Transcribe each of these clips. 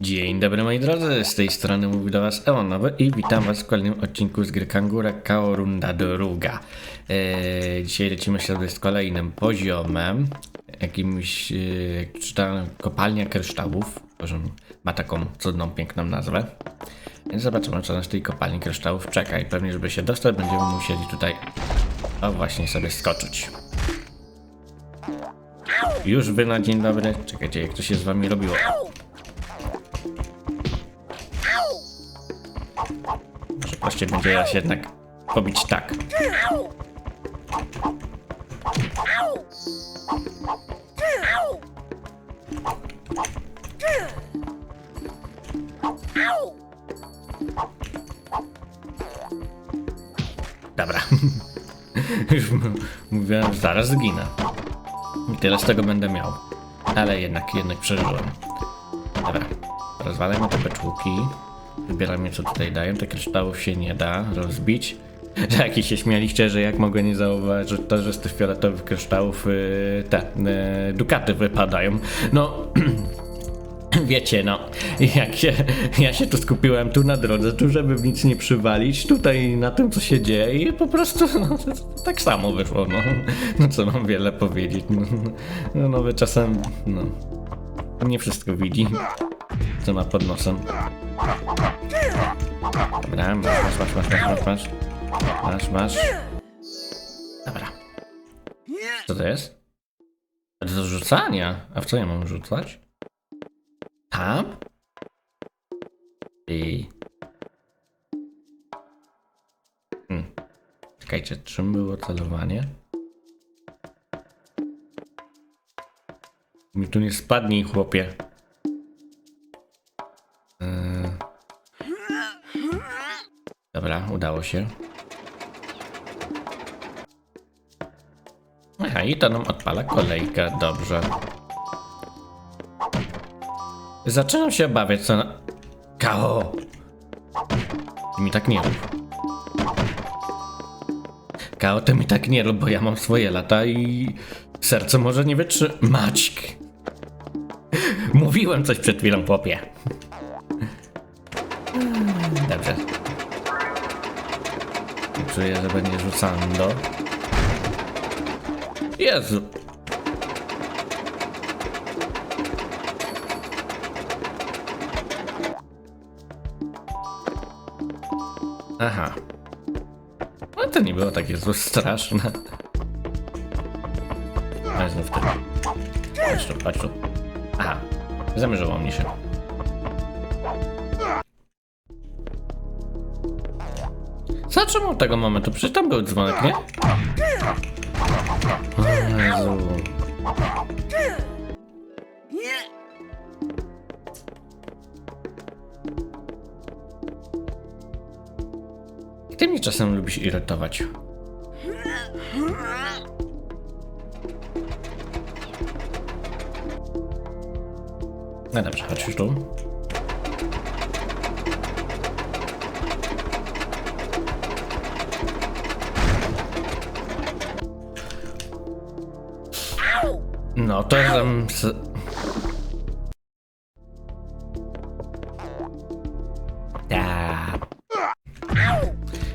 Dzień dobry moi drodzy, z tej strony mówi do was Eonowy i witam was w kolejnym odcinku z gry Kangura Kao Runda Druga. Eee, dzisiaj lecimy sobie z kolejnym poziomem, jakimś, e, jak czytałem, kopalnia kryształów, że ma taką cudną, piękną nazwę. Więc zobaczymy co nas tej kopalni kryształów czeka i pewnie żeby się dostać będziemy musieli tutaj, o właśnie sobie skoczyć. Już wy na dzień dobry, czekajcie jak to się z wami robiło. Może prościej będzie raz jednak pobić tak. Dobra. Już mówiłem, że zaraz zginę. I tyle z tego będę miał. Ale jednak, jednak przeżyłem. Dobra. Rozwalamy te beczułki. Wybieramy co tutaj dają. Te kryształów się nie da rozbić. Jaki się śmialiście, że jak mogę nie zauważyć to, że z tych fioletowych kryształów yy, te yy, dukaty wypadają. No... Wiecie, no, jak się, ja się tu skupiłem tu na drodze, tu żeby nic nie przywalić, tutaj na tym co się dzieje i po prostu no, tak samo wyszło, no. No co mam wiele powiedzieć, no, no, no czasem, no, nie wszystko widzi, ty ma pod nosem. Dobra, masz, masz, masz, masz, masz, masz. Masz. Dobra. Co to jest? To do rzucania. A w co ja mam rzucać? Tam? I... Hmm. Czekajcie, czym było celowanie? Mi tu nie spadnij, chłopie. Eee. Dobra, udało się. Aha, i to nam odpala kolejkę, dobrze. Zaczynam się obawiać, co na... Kao! Ty mi tak nie rób. Kao, ty mi tak nie rób, bo ja mam swoje lata i... Serce może nie wytrzy... Maćk! Mówiłem coś przed chwilą, chłopie. Dobrze. Czuję, że będzie rzucando. Jezu. Aha. No to nie było takie złe straszne. Ale znów ty. Patrz tu, patrz tu. Aha. Zamierzyło mnie się. Zatrzymał tego momentu, przecież tam był dzwonek, nie? O Jezu. Ty mnie czasem lubisz irytować. No dobrze, chodź już tu. No to tam... Ta.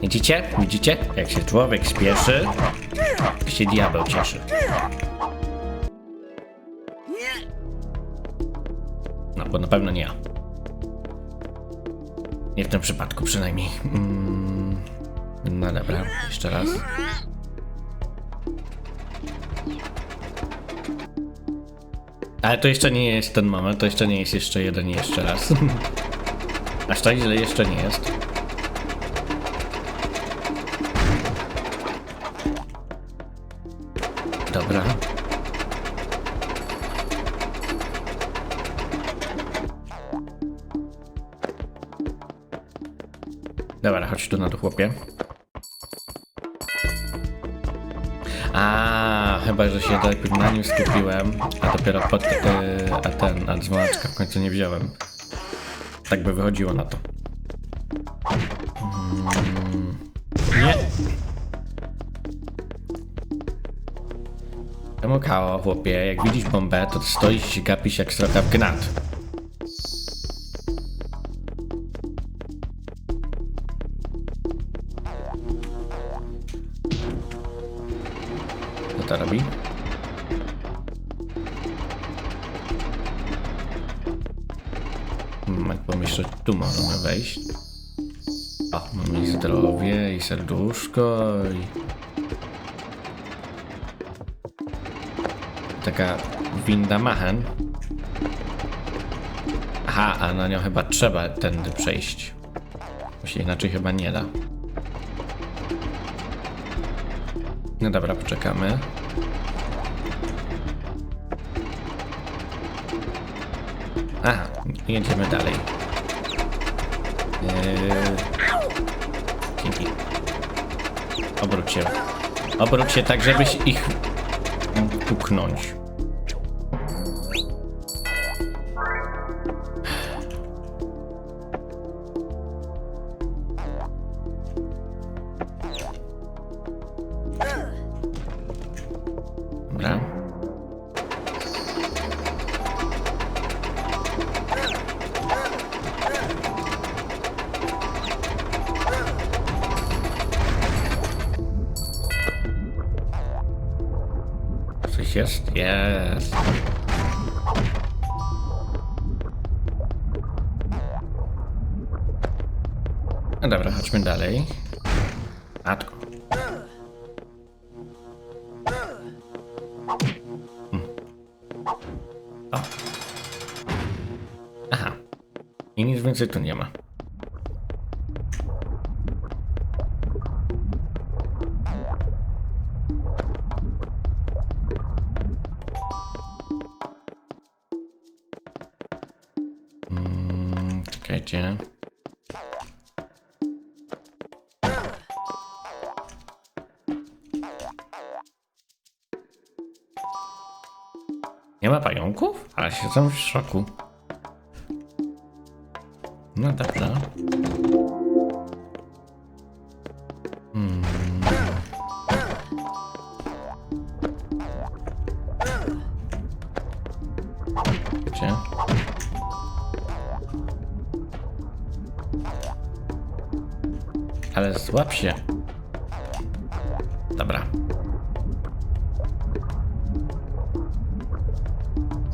Widzicie? Widzicie? Jak się człowiek śpieszy, to się diabeł cieszy. No, bo na pewno nie ja. Nie w tym przypadku przynajmniej. Mm, no dobra, jeszcze raz. Ale to jeszcze nie jest ten moment, to jeszcze nie jest jeszcze jeden jeszcze raz. Aż tak źle jeszcze nie jest. Dobra. Dobra, chodź tu na to chłopie. Chyba, że się najpierw na nim skupiłem, a dopiero pod, e, a ten, a dzwoneczka w końcu nie wziąłem. Tak by wychodziło na to. Mm, nie. Temu kao, chłopie, jak widzisz bombę, to stoisz i gapisz jak sroka w gnat. Serduszko, i... Taka winda machen. Aha, a na nią chyba trzeba tędy przejść. Bo się inaczej chyba nie da. No dobra, poczekamy. Aha, jedziemy dalej. Eee... Dzięki. Obróć się. Obróć się tak, żebyś ich puknąć. Chodźmy dalej. Matko. Hmm. O. Aha. I nic więcej tu nie ma. Nie ma pająków? Ale siedzę w szoku. No dobra. Hmm. Gdzie? Ale złap się.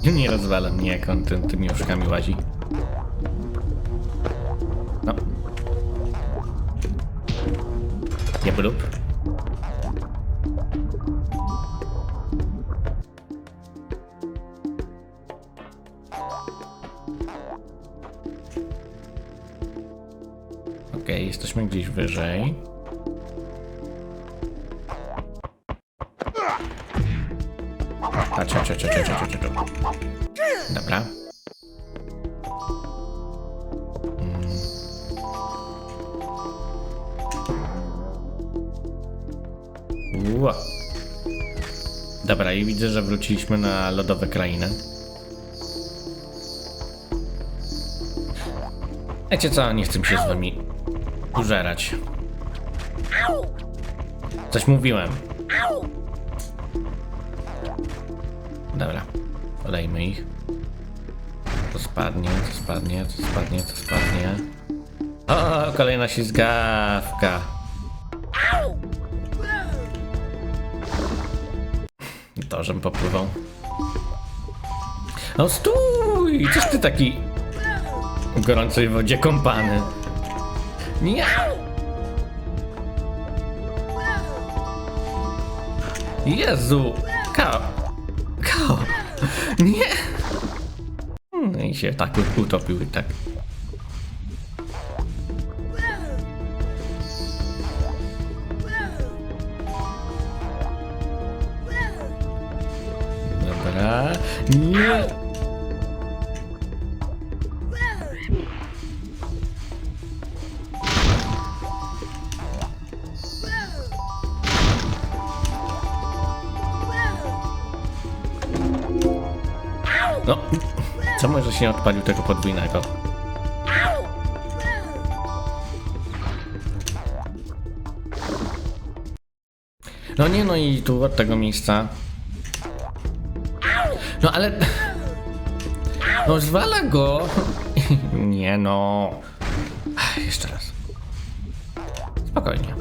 Nie rozwala mnie, jak on tym, tymi łóżkami łazi. No. Nie blub. Okej, jesteśmy gdzieś wyżej. Dobra. Mm. Ło. Dobra, i widzę, że wróciliśmy na lodowe krainy. Wiecie co, nie chcę się z wami użerać. Coś mówiłem. Dobra, olejmy ich. To spadnie, to spadnie, to spadnie, to spadnie. O, kolejna ślizgawka. To, żem popływał. No stój! Coś ty taki w gorącej wodzie kąpany. Nie! Jezu! Kao! Nie! No i się tak utopił i tak. Dobra. Nie! Się nie odpalił tego podwójnego? No nie, no i tu od tego miejsca. No ale... No zwala go! Nie no. Jeszcze raz. Spokojnie.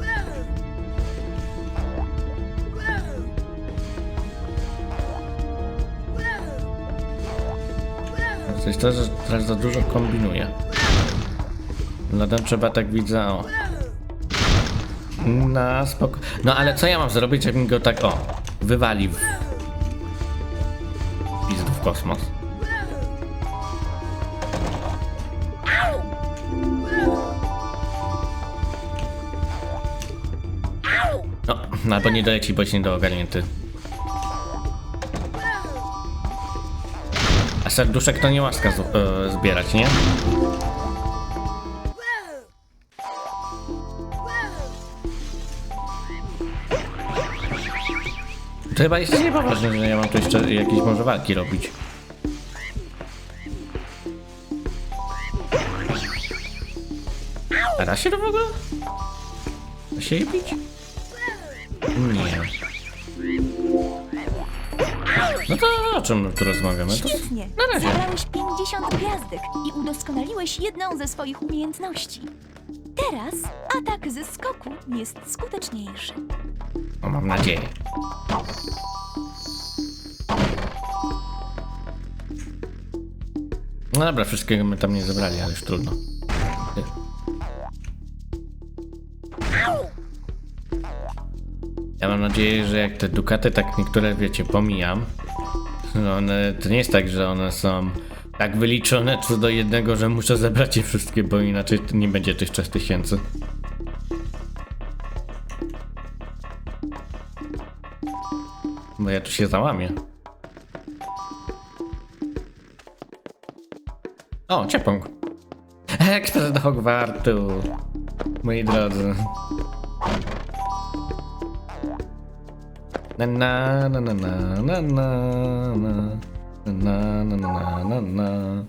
Coś to, że teraz za dużo kombinuję. No ten trzeba tak widzę, o. Na spoko. No ale co ja mam zrobić, żebym go tak, o, wywalił w... Pizdu w kosmos. No, albo nie doleci, bo jest niedogarnięty. A serduszek to nie łaska z, e, zbierać, nie? To chyba jest niepoważne, że ja mam tu jeszcze jakieś może walki robić. A da się to w ogóle? Da się je bić? Nie. No to o czym tu rozmawiamy? To Świetnie! na razie. Zabrałeś 50 gwiazdek i udoskonaliłeś jedną ze swoich umiejętności. Teraz atak ze skoku jest skuteczniejszy. No mam nadzieję. No dobra, wszystkiego my tam nie zebrali, ale już trudno. Ja mam nadzieję, że jak te dukaty tak niektóre, wiecie, pomijam, no one, to nie jest tak, że one są tak wyliczone co do jednego, że muszę zebrać je wszystkie, bo inaczej nie będzie tych 3000. Bo ja tu się załamię. O, ciepąg. Ekspres do Hogwartu. Moi drodzy. Na na na na na na na na na na na na na na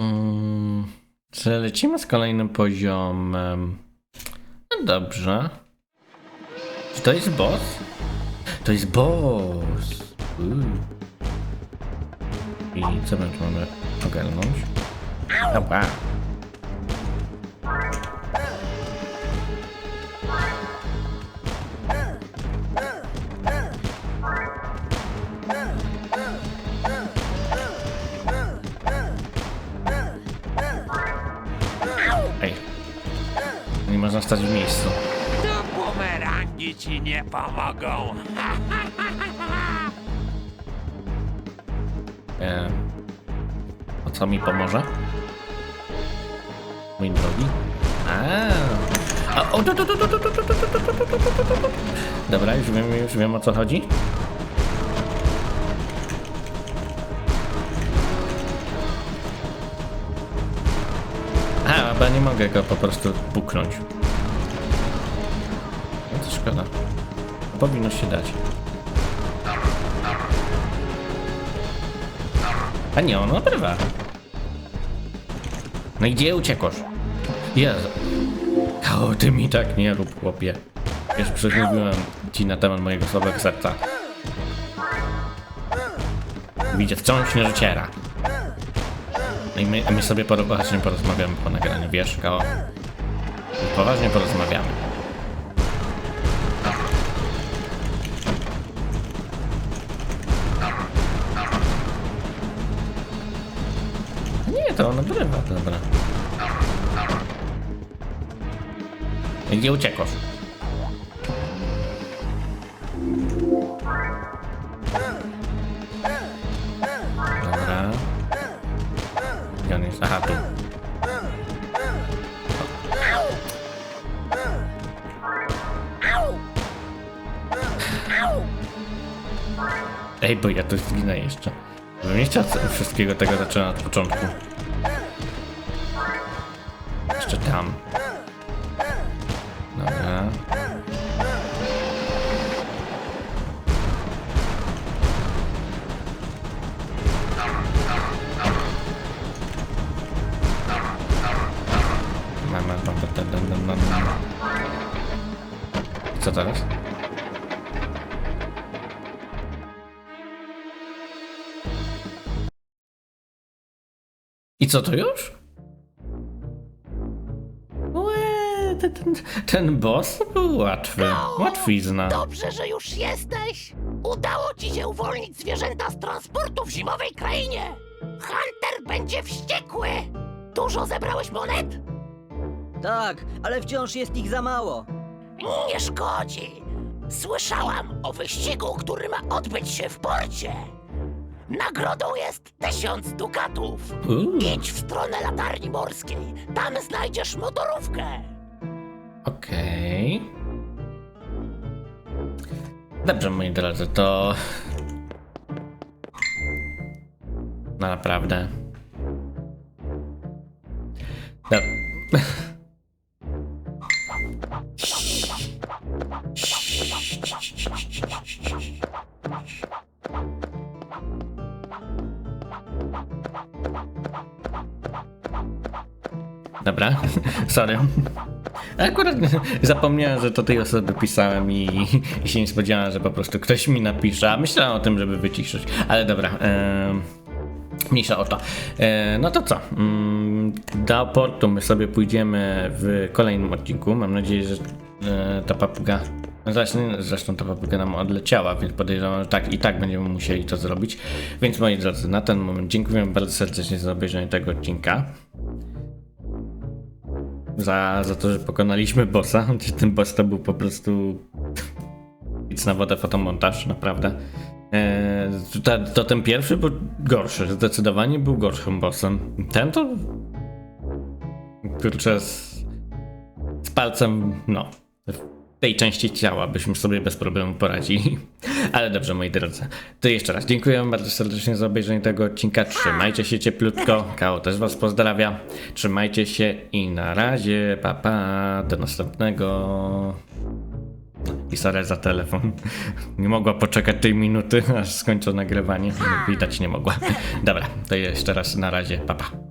Mm, Czy lecimy z kolejnym poziomem? No dobrze. Czy to jest boss? To jest boss. Uuu. I co tu mamy ogarnąć? Ała. Stać w miejscu. To bumerangi ci nie pomogą. E, a co mi pomoże? Mój drogi? A, o. Dobra, już wiem, już wiem o co chodzi. A, bo nie mogę go po prostu puknąć. Szkoda. Powinno się dać. A nie, on obrywa. No i gdzie uciekłaś? Jezu. O, ty mi tak nie rób, chłopie. Już przecież mówiłem ci na temat mojego słabego serca. Widzę wciąż nie dociera. No i my, my sobie poważnie porozmawiamy po nagraniu, wiesz, Kao? Poważnie porozmawiamy. To on obrywa, dobra. I Gdzie uciekłaś? Dobra. Gdzie on jest? Aha, tu. Ej, bo ja tu zginę jeszcze. Bym nie chciał wszystkiego tego zaczynać od początku. Co teraz? I co to już? Łe, ten, ten, ten boss był łatwy. Łatwizna. Dobrze, że już jesteś! Udało ci się uwolnić zwierzęta z transportu w zimowej krainie! Hunter będzie wściekły! Dużo zebrałeś monet? Tak, ale wciąż jest ich za mało. Nie szkodzi! Słyszałam o wyścigu, który ma odbyć się w porcie! Nagrodą jest tysiąc dukatów! Uuu, Idź w stronę latarni morskiej, tam znajdziesz motorówkę! Okej. Dobrze, moi drodzy, to... No naprawdę. No. Dobra, sorry. Akurat zapomniałem, że to tej osoby pisałem i, i się nie spodziewałem, że po prostu ktoś mi napisze. A myślałem o tym, żeby wyciszyć. Ale dobra. em, Mniejsza o to. E, no to co? Mm, Do portu my sobie pójdziemy w kolejnym odcinku. Mam nadzieję, że ta papuga. no Zresztą, zresztą ta papuga nam odleciała, więc podejrzewam, że tak i tak będziemy musieli to zrobić. Więc moi drodzy, na ten moment dziękuję bardzo serdecznie za obejrzenie tego odcinka za, za to, że pokonaliśmy bossa. Ten boss to był po prostu nic na wodę fotomontaż, naprawdę. Eee, to, to ten pierwszy był gorszy, zdecydowanie był gorszym bossem. Ten to kurczę z, z palcem, no tej części ciała byśmy sobie bez problemu poradzili. Ale dobrze, moi drodzy. To jeszcze raz dziękuję bardzo serdecznie za obejrzenie tego odcinka. Trzymajcie się cieplutko. Kao też was pozdrawia. Trzymajcie się i na razie. Pa, pa. Do następnego. I sorry za telefon. Nie mogła poczekać tej minuty, aż skończę nagrywanie. Widać nie mogła. Dobra, to jeszcze raz na razie. Pa, pa.